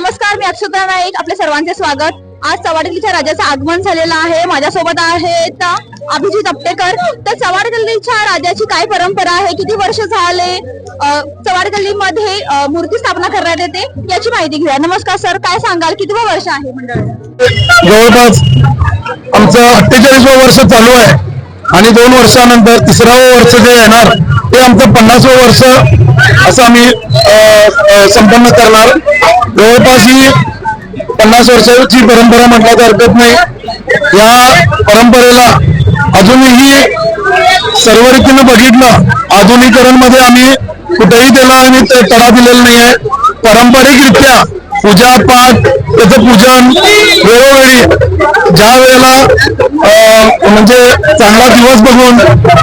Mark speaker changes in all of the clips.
Speaker 1: नमस्कार मी अक्षता नाईक आपल्या सर्वांचे स्वागत. आज चवाडगल्लीच्या राजाचं आगमन झालेलं आहे. माझ्यासोबत आहेत अभिजित अपटेकर तर चवाडगल्लीच्या राजाची काय परंपरा आहे? किती वर्ष झाले? अ, मध्ये मूर्ती स्थापना करण्यात येते याची माहिती घेऊया. नमस्कार सर. काय सांगाल? किती वर्ष आहे
Speaker 2: जवळपास आमचं अठ्ठेचाळीसवं वर्ष चालू आहे. आणि दोन वर्षानंतर तिसरावं वर्ष जे येणार ते आमचं पन्नासवं वर्ष असं आम्ही संपन्न करणार. जवळपास ही पन्नास वर्षाची परंपरा म्हटल्याचं हरकत नाही. या परंपरेला अजूनही सर्व रीतीनं बघितलं आधुनिकरणमध्ये आम्ही कुठेही त्याला आम्ही तडा दिलेला नाहीये पारंपरिकरित्या पूजा पाठ त्याचं पूजन वेळोवेळी ज्या वेळेला म्हणजे चांगला दिवस बघून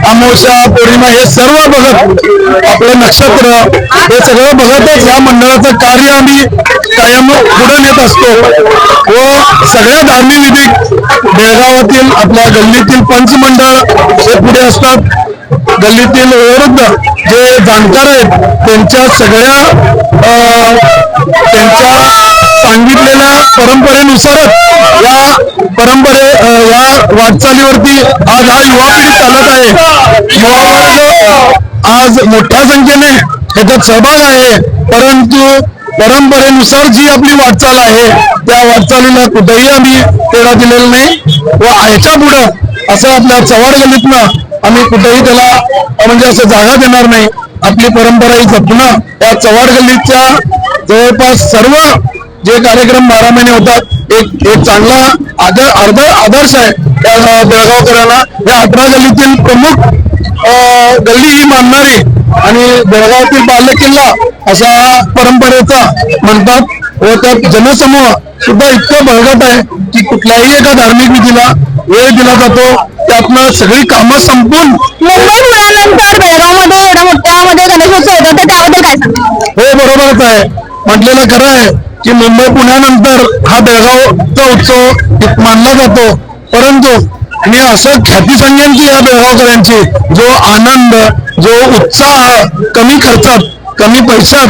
Speaker 2: अमोशा पौर्णिमा हे सर्व बघत आपलं नक्षत्र हे सगळं बघतच या मंडळाचं कार्य आम्ही कायम पुढे नेत असतो. व सगळ्या धार्मिक विधी बेळगावातील आपल्या गल्लीतील पंचमंडळ हे पुढे असतात. गल्लीतील वयोवृद्ध जे जाणकार आहेत त्यांच्या सगळ्या अं, त्यांच्या सांगितलेल्या परंपरेनुसारच या परंपरे या वाटचालीवरती आज हा युवा पिढी चालत आहे. युवा वर्ग आज मोठ्या संख्येने त्याच्यात सहभाग आहे. परंतु परंपरेनुसार जी आपली वाटचाल आहे त्या वाटचालीला कुठेही आम्ही तेढा दिलेला नाही. व ह्याच्या पुढं असं आपल्या चव्हाड गल्लीतनं आम्ही कुठेही त्याला म्हणजे असं जागा देणार नाही. आपली परंपरा ही जपणं या चव्हाड गल्लीच्या जवळपास सर्व जे कार्यक्रम बारा महिने होतात एक एक चांगला आदर अर्ध आदर्श आहे त्या बेळगावकरांना या अठरा गल्लीतील प्रमुख गल्ली ही मानणारी आणि बेळगावातील बाल्य किल्ला असा परंपरेचा म्हणतात. व त्यात जनसमूह सुद्धा इतकं बळगट आहे की कुठल्याही एका धार्मिक विधीला वेळ दिला जातो. त्यातनं सगळी कामं संपून
Speaker 1: मुंबई पुण्यानंतर बेळगावमध्ये एवढ्या मोठ्यामध्ये होतो तर त्याबद्दल काय
Speaker 2: हो बरोबरच आहे. म्हटलेलं खरं आहे. की मुंबई पुण्यानंतर हा बेळगावचा उत्सव मानला जातो. परंतु मी असं ख्याती सांगेन या बेळगावकरांची जो आनंद जो उत्साह कमी खर्चात कमी पैशात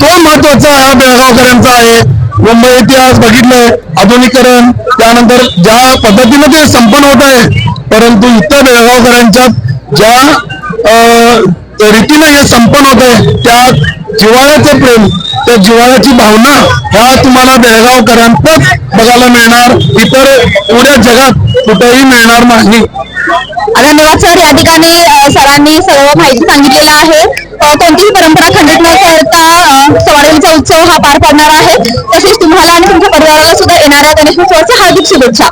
Speaker 2: तो महत्त्वाचा हा बेळगावकरांचा आहे. मुंबई इतिहास बघितलंय आधुनिकरण त्यानंतर ज्या पद्धतीनं ते संपन्न होत आहे परंतु इतर बेळगावकरांच्या ज्या अं, रीतीनं हे संपन्न होत आहे त्या जिव्हाळ्याचं प्रेम त्या जिव्हाळ्याची भावना ह्या तुम्हाला बेळगावकरांतच बघायला मिळणार. इतर पुऱ्या जगात कुठेही मिळणार नाही.
Speaker 1: धन्यवाद सर या ठिकाणी सरांनी सर्व माहिती सांगितलेलं आहे. कोणतीही परंपरा खंडित न करता सवारीचा उत्सव हा पार पडणार आहे. तसेच तुम्हाला आणि तुमच्या परिवाराला सुद्धा येणाऱ्या गणेशोत्सवाच्या हार्दिक शुभेच्छा.